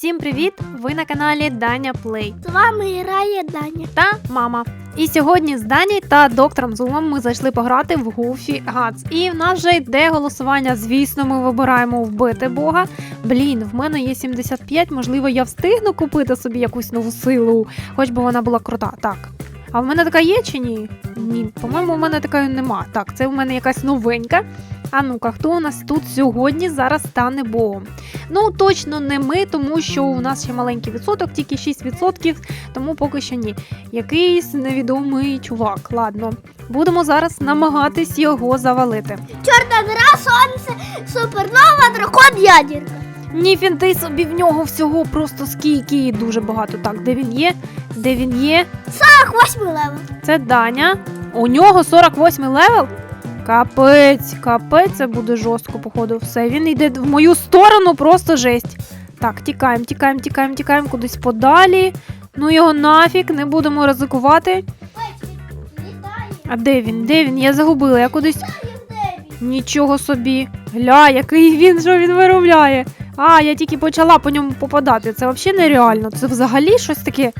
Всім привіт! Ви на каналі Даня Плей З вами грає Даня. та мама. І сьогодні з Дані та доктором Зумом ми зайшли пограти в Гуфі Гац. І в нас вже йде голосування. Звісно, ми вибираємо вбити Бога. Блін, в мене є 75, можливо, я встигну купити собі якусь нову силу, хоч би вона була крута. Так. А в мене така є чи ні? Ні, по-моєму, у мене такої нема. Так, це в мене якась новенька. А ну-ка, хто у нас тут сьогодні зараз стане богом? Ну, точно не ми, тому що у нас ще маленький відсоток, тільки 6%, тому поки що ні. Якийсь невідомий чувак. Ладно, будемо зараз намагатись його завалити. Чорна дира, сонце, супернова, дракон, ядерка. Ні, фінти собі в нього всього просто скільки і дуже багато. Так, де він є? Де він є? Так, восьмий левел. Це Даня. У нього 48 левел. Капець, капець, це буде жорстко, походу. Все, він йде в мою сторону, просто жесть. Так, тікаємо, тікаємо, тікаємо, тікаємо кудись подалі. Ну його нафіг, не будемо ризикувати. А де він? Де він? Я загубила, я кудись. Нічого собі. Гля, який він, що він виробляє. А, я тільки почала по ньому попадати. Це взагалі нереально. Це взагалі щось таке.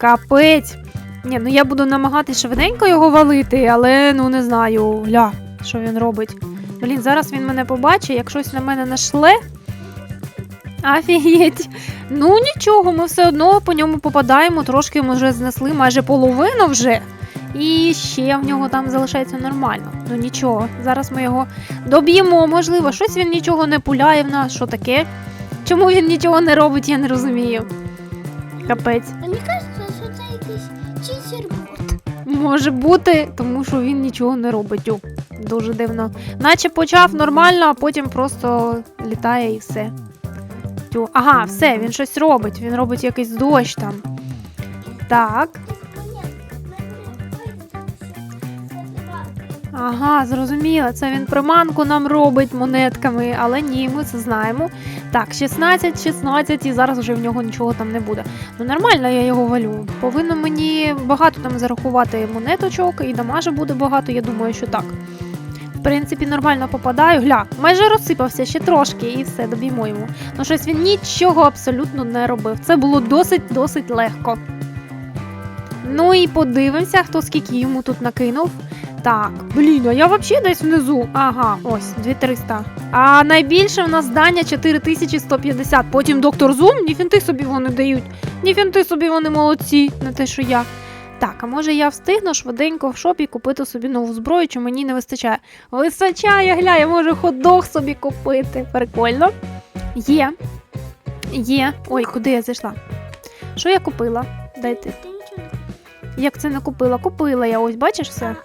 Капець. Ні, ну я буду намагатись швиденько його валити, але ну не знаю. Гля, що він робить. Блін, зараз він мене побачить, як щось на мене нашле. Афігеть. Ну нічого, ми все одно по ньому попадаємо, трошки ми вже знесли майже половину вже. І ще в нього там залишається нормально. Ну нічого, зараз ми його доб'ємо, можливо, щось він нічого не пуляє в нас, що таке. Чому він нічого не робить, я не розумію. Капець. Може бути, тому що він нічого не робить. Дуже дивно. Наче почав нормально, а потім просто літає і все. Тю. Ага, все, він щось робить. Він робить якийсь дощ там. Так. Ага, зрозуміла. Це він приманку нам робить монетками, але ні, ми це знаємо. Так, 16, 16, і зараз вже в нього нічого там не буде. Ну нормально я його валю. Повинно мені багато там зарахувати монеточок, і дамажа буде багато, я думаю, що так. В принципі, нормально попадаю. Гля, майже розсипався ще трошки, і все, доб'ємо йому. Ну щось він нічого абсолютно не робив. Це було досить-досить легко. Ну і подивимося, хто скільки йому тут накинув. Так, блін, а я взагалі десь внизу. Ага, ось, 2300. А найбільше в нас здання 4150. Потім доктор Зум, ні фінти собі вони дають. Ні фінти собі вони молодці, не те, що я. Так, а може я встигну швиденько в шопі купити собі нову зброю, чи мені не вистачає? Вистачає, гля, я можу хот-дог собі купити. Прикольно. Є. Є. Ой, куди я зайшла? Що я купила? Дайте. Як це не купила? Купила я, ось бачиш все?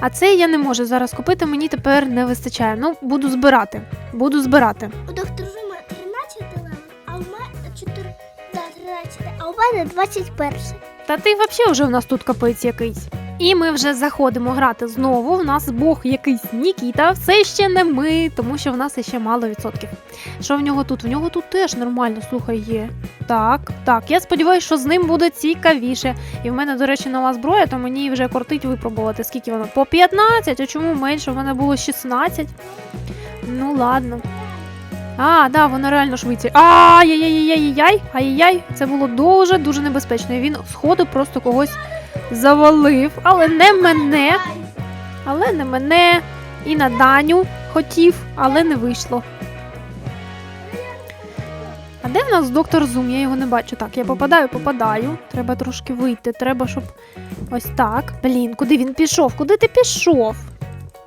А, це- я не можу зараз купити, мені тепер не вистачає. Ну, буду збирати. Буду збирати. у доктора Зума 13 лева, а у мене 4, да, 13, а у мене 21. Та ти взагалі вже в нас тут капець якийсь. І ми вже заходимо грати знову. У нас Бог якийсь Нікіта, все ще не ми, тому що в нас ще мало відсотків. Що в нього тут? В нього тут теж нормально, слухай, є. Так, так. Я сподіваюся, що з ним буде цікавіше. І в мене, до речі, нова зброя, то мені вже кортить випробувати. Скільки воно? По 15, а чому менше? В мене було 16. Ну ладно. А, да, воно реально швидше. Ай-яй-яй-яй-яй-яй! ай-яй, це було дуже дуже небезпечно. І він сходу просто когось завалив, але не мене. Але не мене. І на Даню хотів, але не вийшло. А де в нас доктор Зум? Я його не бачу. Так, я попадаю, попадаю. Треба трошки вийти. Треба, щоб ось так. Блін, куди він пішов? Куди ти пішов?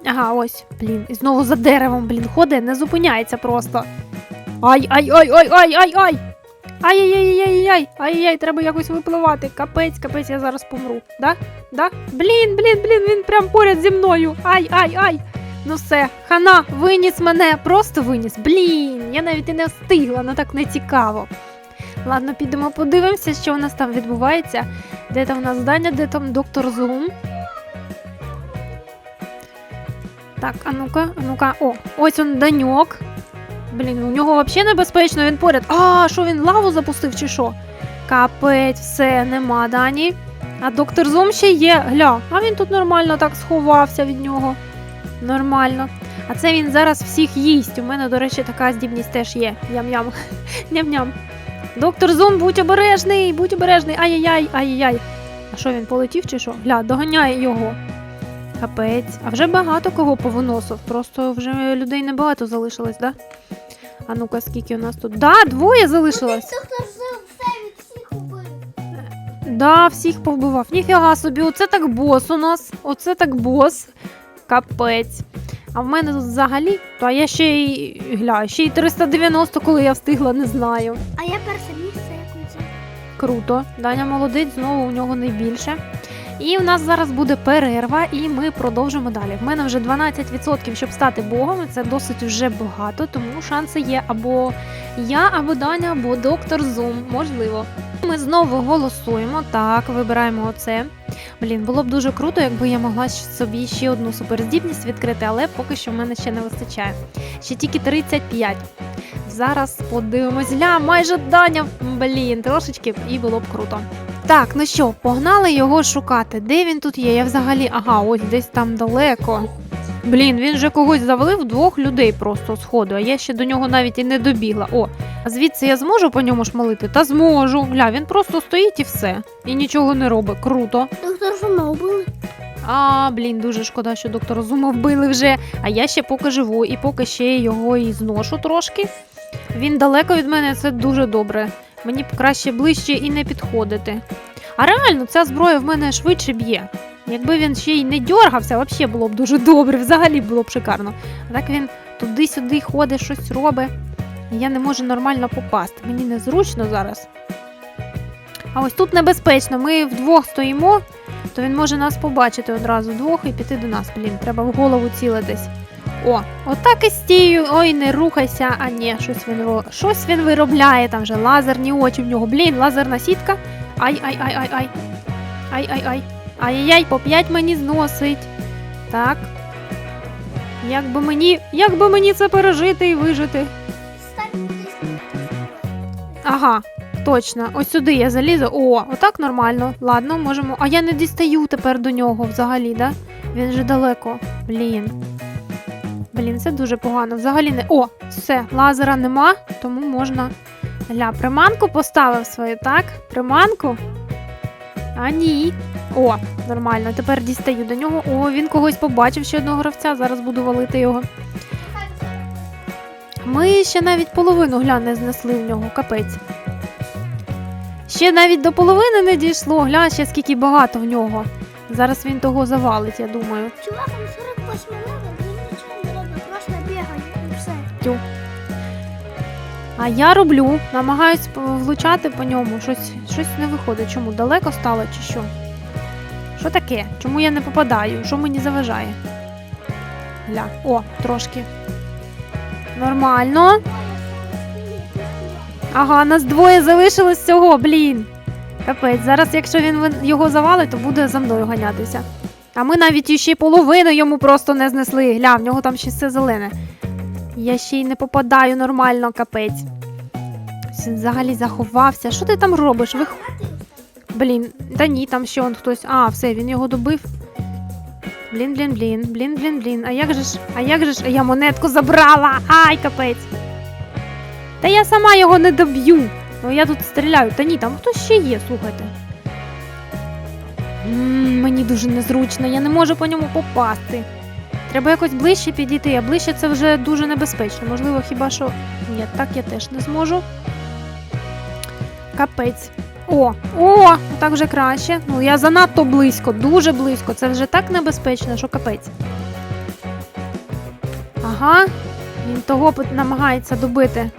Ага, ось, блін, і знову за деревом, блін, ходить, не зупиняється просто. Ай, Ай-яй-яй-яй-яй, ай-яй, треба якось випливати. Капець, капець, я зараз помру. Да? Да? Блін, блін, блін, він прям поряд зі мною. Ай, ай, ай. Ну все, хана, виніс мене, просто виніс. Блін, я навіть і не встигла, ну так не цікаво. Ладно, підемо подивимося, що у нас там відбувається. Де там у нас здання, де там доктор Зум. Так, а ну-ка, а ну-ка. О, ось он даньок. Блін, у нього взагалі небезпечно, він поряд. А, що він лаву запустив чи що? Капець, все, нема Дані. А доктор Зум ще є. Гля, а він тут нормально так сховався від нього. Нормально. А це він зараз всіх їсть. У мене, до речі, така здібність теж є. Ям-ям. Ням-ням. Доктор Зум, будь обережний, будь обережний. Ай-яй-яй, ай-яй-яй. А що він полетів чи що? Гля, доганяє його. Капець. А вже багато кого повиносив. Просто вже людей небагато залишилось, да? А ну-ка, скільки у нас тут? Да, двоє залишилось. Да, всіх повбивав. Ніфіга собі, оце так бос у нас. Оце так бос. Капець. А в мене тут взагалі, то я ще й гля, ще й 390, коли я встигла, не знаю. А я перше місце якусь. Круто. Даня молодець, знову у нього найбільше. І у нас зараз буде перерва, і ми продовжимо далі. В мене вже 12%, щоб стати богом. Це досить вже багато, тому шанси є або я, або Даня, або доктор Зум. Можливо. Ми знову голосуємо. Так, вибираємо оце. Блін, було б дуже круто, якби я могла собі ще одну суперздібність відкрити, але поки що в мене ще не вистачає. Ще тільки 35. Зараз подивимось. Ля, майже Даня. Блін, трошечки і було б круто. Так, ну що, погнали його шукати. Де він тут є? Я взагалі. Ага, ось десь там далеко. Блін, він же когось завалив двох людей просто з ходу, а я ще до нього навіть і не добігла. О, а звідси я зможу по ньому шмалити? Та зможу. Гля, він просто стоїть і все. І нічого не робить. Круто. Доктор Зума убили. А, блін, дуже шкода, що доктора Зума вбили вже. А я ще поки живу, і поки ще його і зношу трошки. Він далеко від мене, це дуже добре. Мені б краще ближче і не підходити. А реально, ця зброя в мене швидше б'є. Якби він ще й не дьоргався, взагалі було б дуже добре, взагалі було б шикарно. А так він туди-сюди ходить, щось робить. І я не можу нормально попасти. Мені незручно зараз. А ось тут небезпечно. Ми вдвох стоїмо, то він може нас побачити одразу двох і піти до нас. Блін, треба в голову цілитись. О, отак і стію. Ой, не рухайся. А ні, щось він щось він виробляє. Там вже лазерні очі в нього. Блін, лазерна сітка. Ай, ай, ай, ай, ай. Ай, ай, ай. Ай-яй, по п'ять мені зносить. Так. Як би мені. Як би мені це пережити і вижити? Ага, точно. Ось сюди я залізу. О, отак нормально. Ладно, можемо. А я не дістаю тепер до нього взагалі, да? Він же далеко. Блін. Блін, це дуже погано. Взагалі не. О, все, лазера нема, тому можна. Ля, приманку поставив свою, так? Приманку? А ні. О, нормально. Тепер дістаю до нього. О, він когось побачив ще одного гравця. Зараз буду валити його. Ми ще навіть половину гля не знесли в нього, капець. Ще навіть до половини не дійшло, гля, ще скільки багато в нього. Зараз він того завалить, я думаю. Чувак, он 48 левел, все. А я роблю, намагаюсь влучати по ньому. Щось, щось не виходить. Чому? Далеко стало чи що? Що таке? Чому я не попадаю? Що мені заважає? Гля. О, трошки. Нормально. Ага, нас двоє залишилось всього, блін. Капець, зараз, якщо він його завалить, то буде за мною ганятися. А ми навіть іще половину йому просто не знесли. Гля, в нього там ще все зелене. Я ще й не попадаю нормально, капець. Взагалі заховався. Що ти там робиш? Ви... Блін, та ні, там ще он хтось. А, все, він його добив. Блін, блін, блін, блін, блін, блін. А як же ж, а як же ж, я монетку забрала. Ай, капець. Та я сама його не доб'ю. Ну я тут стріляю. Та ні, там хтось ще є, слухайте. м мені дуже незручно, я не можу по ньому попасти. Треба якось ближче підійти, а ближче це вже дуже небезпечно. Можливо, хіба що. Ні, так я теж не зможу. Капець. О, о, так вже краще. Ну, я занадто близько, дуже близько. Це вже так небезпечно, що капець. Ага, він того намагається добити.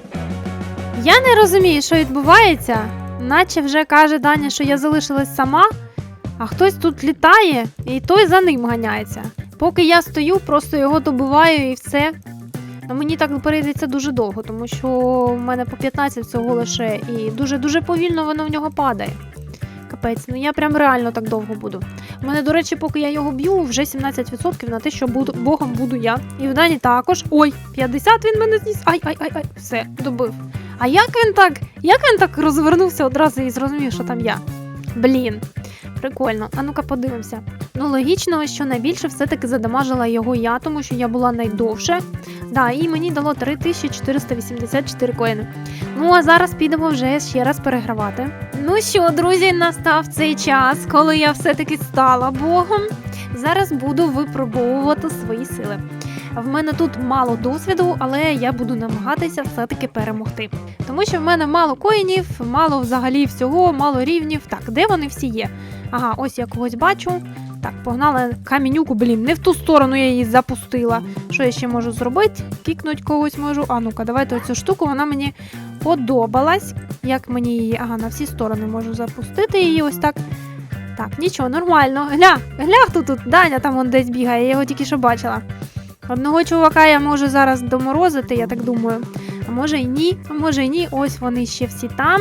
Я не розумію, що відбувається. Наче вже каже Даня, що я залишилась сама, а хтось тут літає, і той за ним ганяється. Поки я стою, просто його добиваю і все. Ну, мені так перейдеться дуже довго, тому що в мене по 15 всього лише, і дуже-дуже повільно воно в нього падає. Капець, ну я прям реально так довго буду. У мене, до речі, поки я його б'ю, вже 17% на те, що буду, богом буду я. І в Дані також. Ой, 50 він мене зніс. Ай, ай, ай, ай, все, добив. А як він так? Як він так розвернувся одразу і зрозумів, що там я? Блін. Прикольно. А ну-ка подивимося. Ну, логічно, що найбільше все-таки задамажила його я, тому що я була найдовше. Да, і мені дало 3484 коїни. Ну а зараз підемо вже ще раз перегравати. Ну що, друзі, настав цей час, коли я все-таки стала богом. Зараз буду випробовувати свої сили. В мене тут мало досвіду, але я буду намагатися все-таки перемогти. Тому що в мене мало коїнів, мало взагалі всього, мало рівнів. Так, де вони всі є? Ага, ось я когось бачу. Так, погнали камінюку, блін, не в ту сторону я її запустила. Що я ще можу зробити? Кікнуть когось можу. А ну-ка, давайте оцю штуку, вона мені подобалась. Як мені її. Ага, на всі сторони можу запустити її ось так. Так, нічого, нормально. Гля, гля, хто тут? Даня там он десь бігає, я його тільки що бачила. Одного чувака я можу зараз доморозити, я так думаю. А може й ні, а може й ні. Ось вони ще всі там.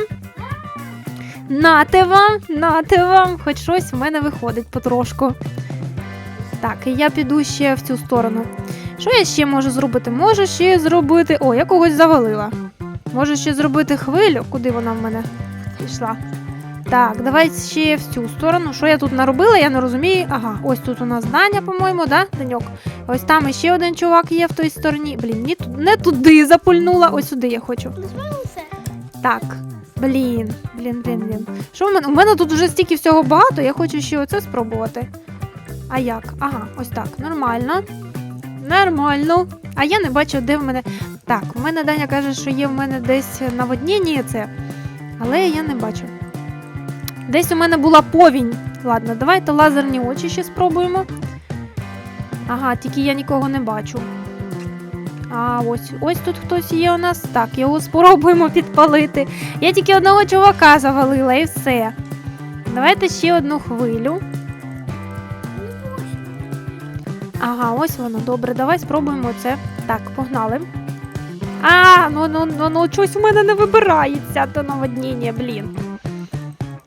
Нате вам, нате вам, хоч щось в мене виходить потрошку. Так, і я піду ще в цю сторону. Що я ще можу зробити? Можу ще зробити. О, я когось завалила. Можу ще зробити хвилю. Куди вона в мене пішла? Так, давай ще в цю сторону. Що я тут наробила, я не розумію. Ага, ось тут у нас Даня, по-моєму, да? Даньок. Ось там ще один чувак є в той стороні. Блін, ні, не туди запульнула. Ось сюди я хочу. Так. Блін, блін, блін, блін. Що в мене? У мене тут вже стільки всього багато, я хочу ще оце спробувати. А як? Ага, ось так. Нормально. Нормально. А я не бачу, де в мене. Так, у мене Даня каже, що є в мене десь наводнення це. Але я не бачу. Десь у мене була повінь. Ладно, давайте лазерні очі ще спробуємо. Ага, тільки я нікого не бачу. А ось ось тут хтось є у нас. Так, його спробуємо підпалити. Я тільки одного чувака завалила і все. Давайте ще одну хвилю. Ага, ось воно. Добре, давай спробуємо це. Так, погнали. А, ну ну ну ну щось у мене не вибирається то наводніння, блін.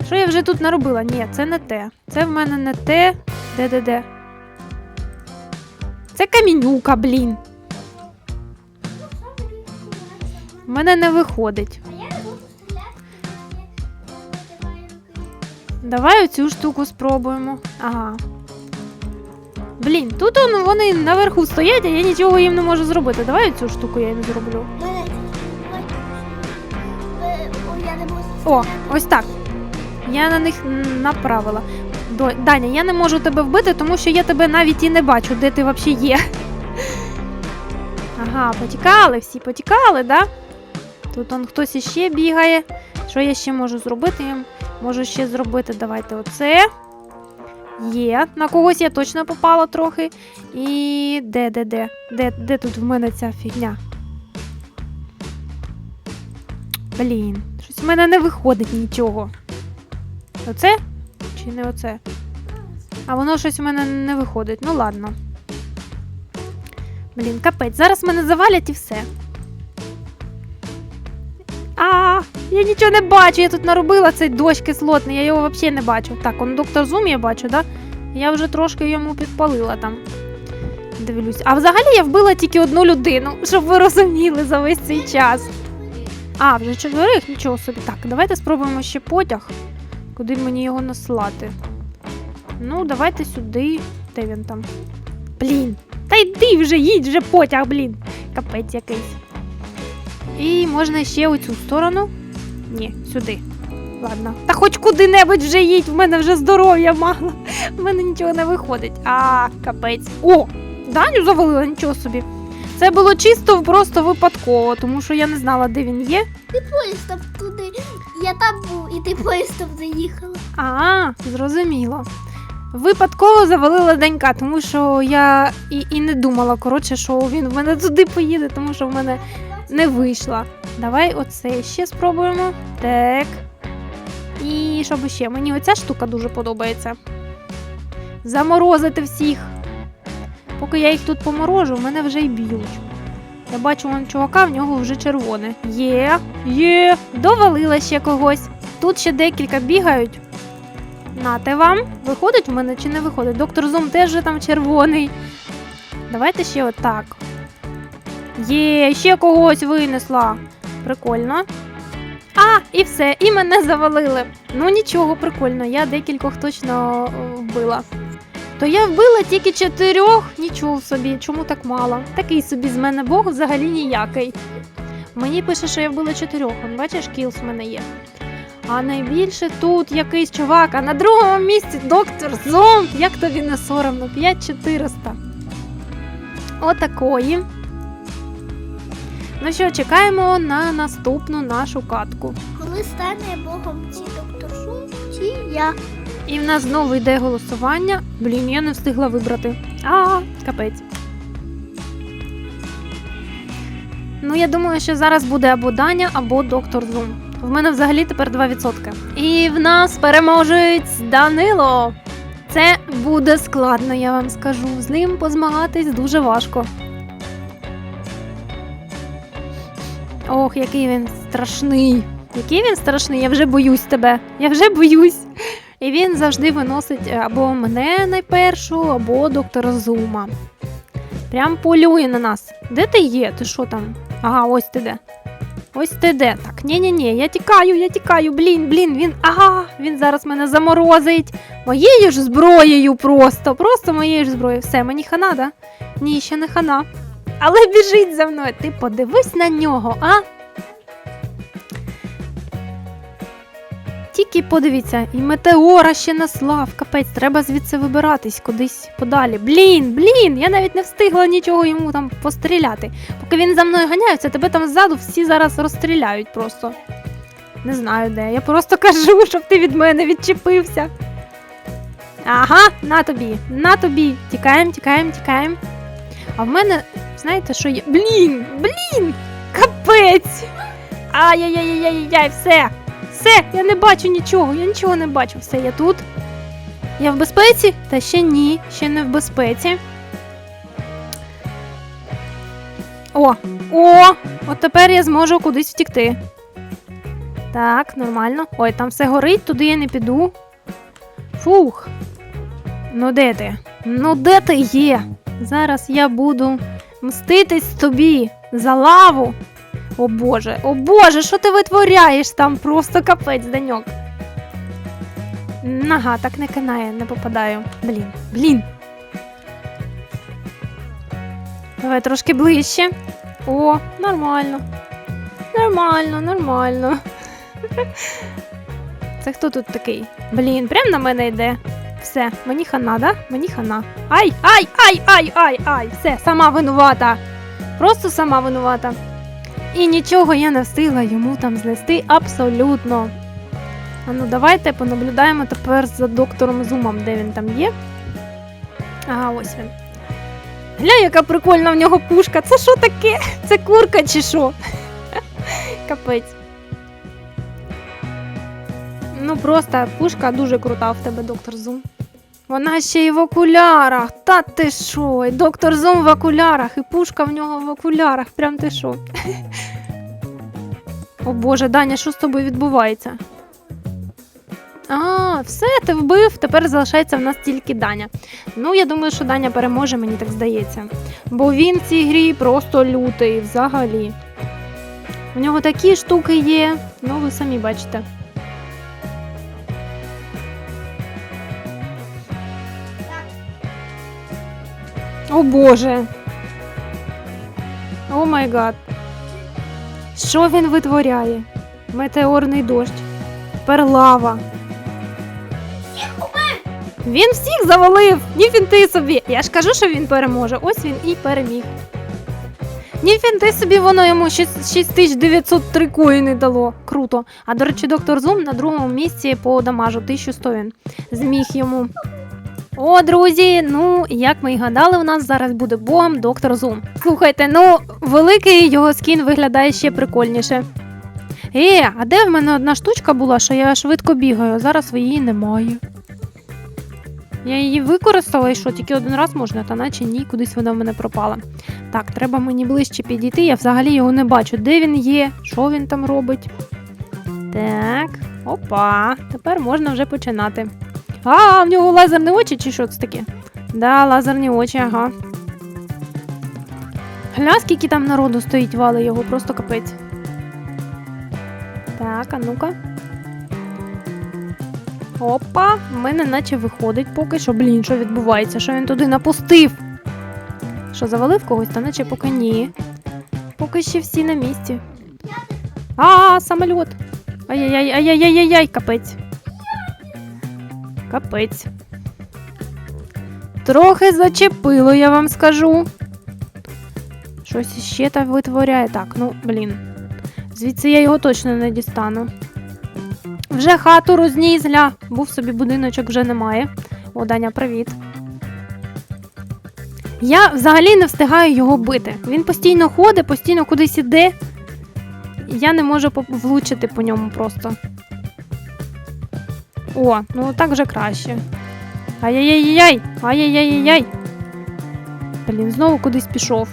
Що я вже тут наробила? Ні, це не те. Це в мене не те. Де де де? Це камінюка, блін. У мене не виходить. Стріляти. Давай оцю штуку спробуємо. Ага. Блін, тут он, вони наверху стоять, а я нічого їм не можу зробити. Давай оцю штуку я їм зроблю. Е, О, ось так. Я на них направила. Даня, я не можу тебе вбити, тому що я тебе навіть і не бачу, де ти взагалі є. Ага, потікали всі, потікали, да? Тут он хтось іще бігає. Що я ще можу зробити? Можу ще зробити, давайте оце. Є. На когось я точно попала трохи. І де, де, де? Де, де тут в мене ця фігня? Блін, щось в мене не виходить нічого. Оце? Чи не оце? А воно щось в мене не виходить. Ну ладно. Блін, капець, зараз мене завалять і все. А, я нічого не бачу. Я тут наробила цей дощ кислотний, я його взагалі не бачу. Так, он доктор Зум я бачу, да? Я вже трошки йому підпалила там. Дивлюсь. А взагалі я вбила тільки одну людину, щоб ви розуміли за весь цей час. А, вже чотирих, нічого собі. Так, давайте спробуємо ще потяг. Куди мені його наслати? Ну, давайте сюди. Де він там? Блін. Та йди вже, їдь вже потяг, блін. Капець якийсь. І можна ще у цю сторону. Ні, сюди. Ладно. Та хоч куди-небудь вже їдь, в мене вже здоров'я мало. В мене нічого не виходить. А, капець. О! Даню завалила, нічого собі. Це було чисто просто випадково, тому що я не знала, де він є. Ти поїздом туди. Я там був, і ти поїздом заїхала. А, зрозуміло. Випадково завалила Данька, тому що я і, і не думала, коротше, що він в мене туди поїде, тому що в мене не вийшла. Давай оце ще спробуємо. Так. І що ще? Мені оця штука дуже подобається. Заморозити всіх. Поки я їх тут поморожу, мене вже й б'ють. Я бачу вон чувака, в нього вже червоне. Є, є, довалила ще когось. Тут ще декілька бігають. Нате вам. Виходить в мене чи не виходить? Доктор Зум теж вже там червоний. Давайте ще отак. Є, ще когось винесла. Прикольно. А, і все, і мене завалили. Ну нічого, прикольно, я декількох точно е, вбила. То я вбила тільки чотирьох, нічого собі, чому так мало? Такий собі з мене Бог взагалі ніякий. Мені пише, що я вбила чотирьох, он, бачиш, кілс в мене є. А найбільше тут якийсь чувак, а на другому місці доктор Зомб. Як тобі не соромно? 5400. Отакої. Ну що, чекаємо на наступну нашу катку. Коли стане Богом ці доктор Шум, чи я. І в нас знову йде голосування. Блін, я не встигла вибрати. А, капець. Ну, я думаю, що зараз буде або Даня, або доктор Зум. В мене взагалі тепер 2%. І в нас переможець Данило. Це буде складно, я вам скажу. З ним позмагатись дуже важко. Ох, який він страшний. Який він страшний, я вже боюсь тебе. Я вже боюсь. І він завжди виносить або мене найпершу, або доктора Зума. Прям полює на нас. Де ти є? Ти що там? Ага, ось ти де. Ось ти де. Так, ні-ні-ні, я тікаю, я тікаю. Блін, блін, він. Ага, він зараз мене заморозить. Моєю ж зброєю просто. Просто моєю ж зброєю. Все, мені хана, да? Ні, ще не хана. Але біжить за мною. Ти подивись на нього, а? Тільки подивіться, і метеора ще наслав. Капець, треба звідси вибиратись кудись подалі. Блін, блін, я навіть не встигла нічого йому там постріляти. Поки він за мною ганяється, тебе там ззаду всі зараз розстріляють просто. Не знаю де. Я просто кажу, щоб ти від мене відчепився. Ага, на тобі, на тобі. Тікаємо, тікаємо, тікаємо. А в мене, знаєте, що є. Блін, блін! Капець! Ай-яй-яй-яй-яй, все! Все, я не бачу нічого, я нічого не бачу. Все, я тут. Я в безпеці? Та ще ні, ще не в безпеці. О, о! От тепер я зможу кудись втікти. Так, нормально. Ой, там все горить, туди я не піду. Фух. Ну де ти? Ну де ти є? Зараз я буду мститись тобі за лаву. О Боже, о Боже, що ти витворяєш там? Просто капець, Даньок. Ага, так не кинає, не попадаю. Блін, блін. Давай трошки ближче. О, нормально. Нормально, нормально. Це хто тут такий? Блін, прям на мене йде. Все, мені хана, да? Мені хана. Ай, ай, ай, ай, ай, ай. Все, сама винувата. Просто сама винувата. І нічого я не встигла йому там знести абсолютно. А ну давайте понаблюдаємо тепер за доктором Зумом, де він там є. Ага, ось він. Гля, яка прикольна в нього пушка. Це що таке? Це курка чи що? Капець. Ну просто пушка дуже крута в тебе, доктор Зум. Вона ще й в окулярах. Та ти що? Доктор Зум в окулярах, і пушка в нього в окулярах. Прям ти що? О Боже, Даня, що з тобою відбувається? А, все, ти вбив, тепер залишається в нас тільки Даня. Ну, я думаю, що Даня переможе, мені так здається. Бо він в цій грі просто лютий взагалі. У нього такі штуки є, ну ви самі бачите. О Боже. О май гад. Що він витворяє? Метеорний дощ. Тепер лава. Він всіх завалив! Ніфінти собі! Я ж кажу, що він переможе. Ось він і переміг. Ніфінти собі воно йому 6- 6903 коїни дало. Круто. А до речі, доктор Зум на другому місці по дамажу 1100 він зміг йому. О, друзі, ну як ми і гадали, у нас зараз буде богом доктор Зум. Слухайте, ну великий його скін виглядає ще прикольніше. Е, а де в мене одна штучка була, що я швидко бігаю, а зараз її немає. Я її використала і що, тільки один раз можна, та наче ні, кудись вона в мене пропала. Так, треба мені ближче підійти, я взагалі його не бачу. Де він є? Що він там робить? Так, опа, тепер можна вже починати. А, в нього лазерні очі чи що це таке? Да, лазерні очі, ага. Гля, скільки там народу стоїть, вали його, просто капець. Так, а ну-ка. Опа, в мене наче виходить поки що. Блін, що відбувається? Що він туди напустив? Що, завалив когось? Та наче поки ні. Поки ще всі на місці. А, самоліт. Ай-яй-яй, ай-яй-яй-яй, капець. Капець. Трохи зачепило, я вам скажу. Щось іще та витворяє. Так, ну, блін. Звідси я його точно не дістану. Вже хату розніс, гля. Був собі будиночок, вже немає. О, Даня, привіт. Я взагалі не встигаю його бити. Він постійно ходить, постійно кудись іде. Я не можу влучити по ньому просто. О, ну так вже краще. Ай-яй-яй-яй! Ай-яй-яй-яй! Блін, знову кудись пішов.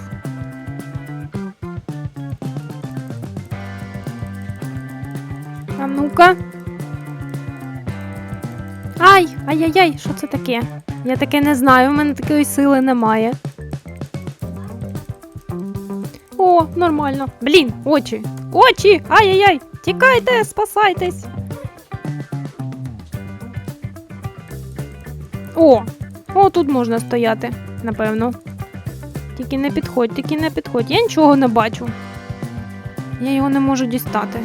А ну-ка. Ай! Ай-яй-яй, що це таке? Я таке не знаю, у мене такої сили немає. О, нормально. Блін, очі. Очі! Ай-яй-яй! Тікайте, спасайтесь. О, о, тут можна стояти, напевно. Тільки не підходь, тільки не підходь. Я нічого не бачу. Я його не можу дістати.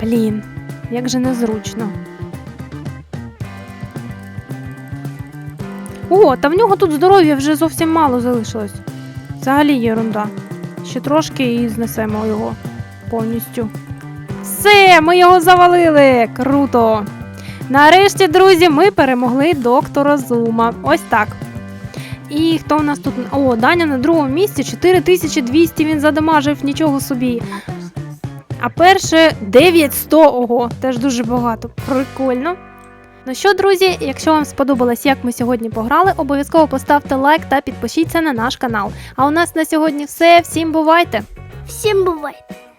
Блін, як же незручно. О, та в нього тут здоров'я вже зовсім мало залишилось. Взагалі єрунда. Ще трошки і знесемо його повністю. Все, ми його завалили! Круто! Нарешті, друзі, ми перемогли доктора Зума. Ось так. І хто у нас тут? О, Даня на другому місці 4200 він задамажив, нічого собі. А перше 900, ого, теж дуже багато. Прикольно. Ну що, друзі, якщо вам сподобалось, як ми сьогодні пограли, обов'язково поставте лайк та підпишіться на наш канал. А у нас на сьогодні все. Всім бувайте! Всім бувайте!